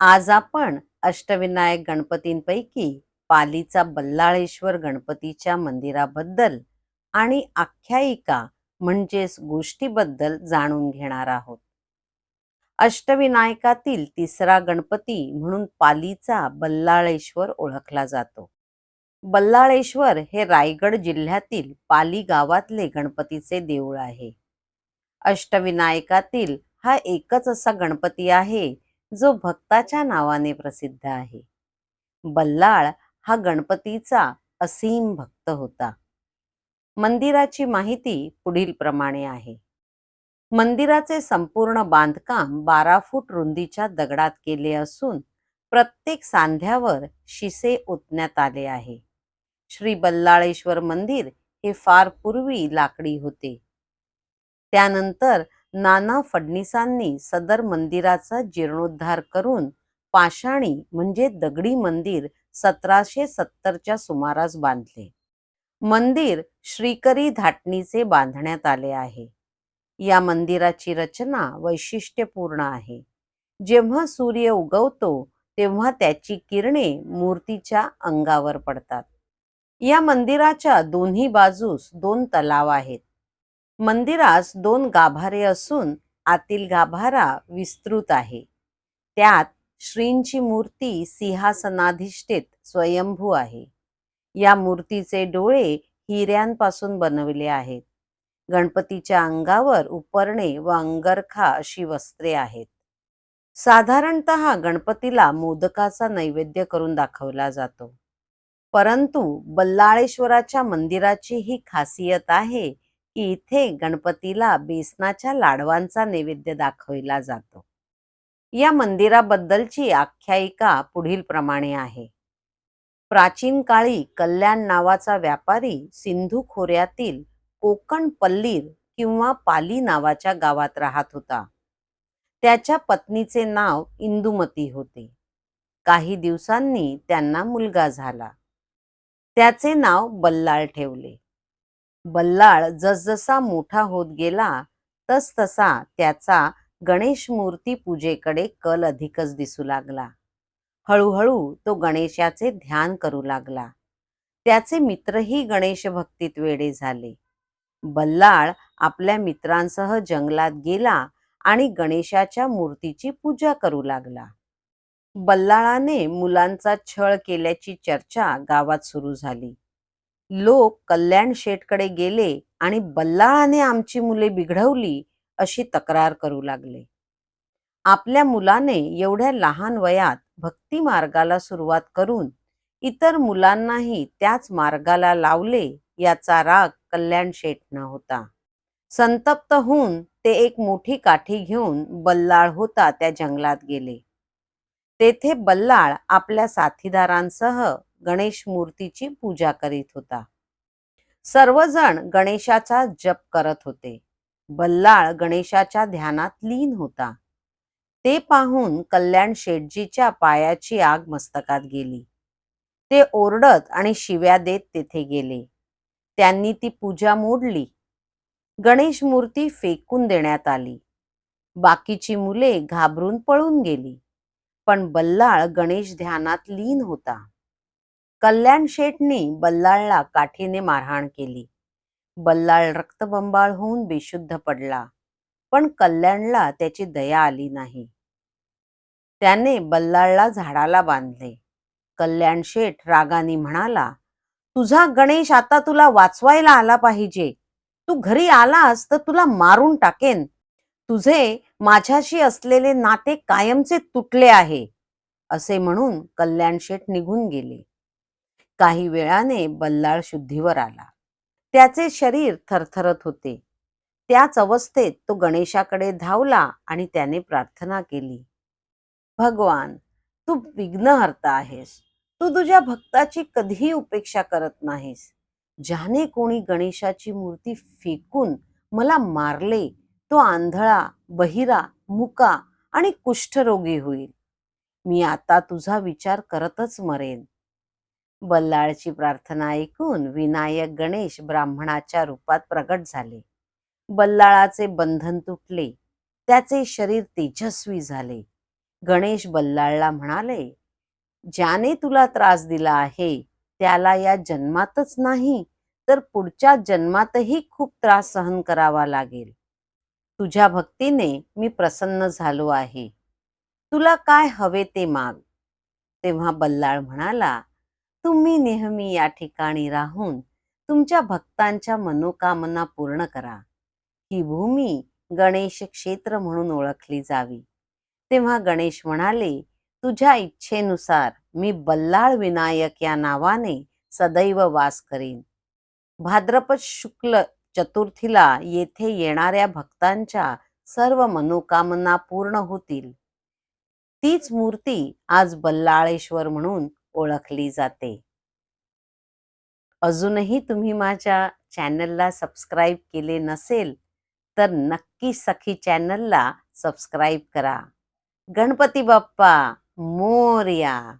आज आपण अष्टविनायक गणपतींपैकी पालीचा बल्लाळेश्वर गणपतीच्या मंदिराबद्दल आणि आख्यायिका म्हणजेच गोष्टीबद्दल जाणून घेणार आहोत. अष्टविनायकातील तिसरा गणपती म्हणून पालीचा बल्लाळेश्वर ओळखला जातो. बल्लाळेश्वर हे रायगड जिल्ह्यातील पाली गावातले गणपतीचे देऊळ आहे. अष्टविनायकातील हा एकच असा गणपती आहे जो भक्ताच्या नावाने प्रसिद्ध आहे. बल्लाळ हा गणपतीचा असीम भक्त होता. मंदिराची माहिती पुढील प्रमाणे आहे. मंदिराचे संपूर्ण बांधकाम बारा फूट रुंदीच्या दगडात केले असून प्रत्येक सांध्यावर शिसे ओतण्यात आले आहे. श्री बल्लाळेश्वर मंदिर हे फार पूर्वी लाकडी होते. त्यानंतर नाना फडणीसांनी सदर मंदिराचा जीर्णोद्धार करून पाषाणी म्हणजे दगडी मंदिर सतराशे सत्तरच्या सुमारास बांधले. मंदिर श्रीकरी धाटणीचे बांधण्यात आले आहे. या मंदिराची रचना वैशिष्ट्यपूर्ण आहे. जेव्हा सूर्य उगवतो तेव्हा त्याची किरणे मूर्तीच्या अंगावर पडतात. या मंदिराच्या दोन्ही बाजूस दोन तलाव आहेत. मंदिरास दोन गाभारे असून आतील गाभारा विस्तृत आहे. त्यात श्रींची मूर्ती सिंहासनाधिष्ठित स्वयंभू आहे. या मूर्तीचे डोळे हिऱ्यांपासून बनवले आहेत. गणपतीच्या अंगावर उपरणे व अंगरखा अशी वस्त्रे आहेत. साधारणत गणपतीला मोदकाचा नैवेद्य करून दाखवला जातो. परंतु बल्लाळेश्वराच्या मंदिराची ही खासियत आहे इथे गणपतीला बेसनाच्या लाडवांचा नैवेद्य दाखविला जातो. या मंदिराबद्दलची आख्यायिका पुढील प्रमाणे आहे. प्राचीन काळी कल्याण नावाचा व्यापारी सिंधू खोऱ्यातील कोकण पल्लीर किंवा पाली नावाच्या गावात राहत होता. त्याच्या पत्नीचे नाव इंदुमती होते. काही दिवसांनी त्यांना मुलगा झाला. त्याचे नाव बल्लाळ ठेवले. बल्लाळ जसजसा मोठा होत गेला तसतसा त्याचा गणेश मूर्ती पूजेकडे कल अधिकच दिसू लागला. हळूहळू तो गणेशाचे ध्यान करू लागला. त्याचे मित्रही गणेश भक्तीत वेडे झाले. बल्लाळ आपल्या मित्रांसह जंगलात गेला आणि गणेशाच्या मूर्तीची पूजा करू लागला. बल्लाळाने मुलांचा छळ केल्याची चर्चा गावात सुरू झाली. लोक कल्याण शेठकडे गेले आणि बल्लाळाने आमची मुले बिघडवली अशी तक्रार करू लागले. आपल्या मुलाने एवढ्या लहान वयात भक्ती मार्गाला सुरुवात करून इतर मुलांनाही त्याच मार्गाला लावले याचा राग कल्याण शेठना होता. संतप्त होऊन ते एक मोठी काठी घेऊन बल्लाळ होता त्या जंगलात गेले. तेथे बल्लाळ आपल्या साथीदारांसह गणेश मूर्तीची पूजा करीत होता. सर्वजण गणेशाचा जप करत होते. बल्लाळ गणेशाच्या ध्यानात लीन होता. ते पाहून कल्याण शेठजीच्या पायाची आग मस्तकात गेली. ते ओरडत आणि शिव्या देत तेथे गेले. त्यांनी ती पूजा मोडली. गणेश मूर्ती फेकून देण्यात आली. बाकीची मुले घाबरून पळून गेली. पण बल्लाळ गणेश ध्यानात लीन होता. कल्याण शेठने बल्लाळला काठीने मारहाण केली. बल्लाळ रक्तबंबाळ होऊन बेशुद्ध पडला पण कल्याणला त्याची दया आली नाही. त्याने बल्लाळला झाडाला बांधले. कल्याण शेठ रागाने म्हणाला तुझा गणेश आता तुला वाचवायला आला पाहिजे. तू घरी आलास तर तुला मारून टाकेन. तुझे माझ्याशी असलेले नाते कायमचे तुटले आहे. असे म्हणून कल्याण शेठ निघून गेले. काही वेळाने बल्लाळ शुद्धीवर आला. त्याचे शरीर थरथरत होते. त्याच अवस्थेत तो गणेशाकडे धावला आणि त्याने प्रार्थना केली. भगवान तू विघ्नहर्ता आहेस. तू तुझ्या भक्ताची कधीही उपेक्षा करत नाहीस. ज्याने कोणी गणेशाची मूर्ती फेकून मला मारले तो आंधळा बहिरा मुका आणि कुष्ठरोगी होईल. मी आता तुझा विचार करतच मरेन. बल्लाळची प्रार्थना ऐकून विनायक गणेश ब्राह्मणाच्या रूपात प्रगट झाले. बल्लाळाचे बंधन तुटले. त्याचे शरीर तेजस्वी झाले. गणेश बल्लाळला म्हणाले ज्याने तुला त्रास दिला आहे त्याला या जन्मातच नाही तर पुढच्या जन्मातही खूप त्रास सहन करावा लागेल. तुझ्या भक्तीने मी प्रसन्न झालो आहे. तुला काय हवे ते माग. तेव्हा बल्लाळ म्हणाला तुम्ही नेहमी या ठिकाणी राहून तुमच्या भक्तांच्या मनोकामना पूर्ण करा. ही भूमी गणेश क्षेत्र म्हणून ओळखली जावी. तेव्हा गणेश म्हणाले तुझ्या इच्छेनुसार मी बल्लाळ विनायक या नावाने सदैव वास करीन. भाद्रपद शुक्ल चतुर्थीला येथे येणाऱ्या भक्तांच्या सर्व मनोकामना पूर्ण होतील. तीच मूर्ती आज बल्लाळेश्वर म्हणून ओळखली जाते. अजूनही तुम्ही माझ्या चॅनलला सबस्क्राईब केले नसेल तर नक्की सखी चॅनलला सबस्क्राईब करा. गणपती बाप्पा मोरया.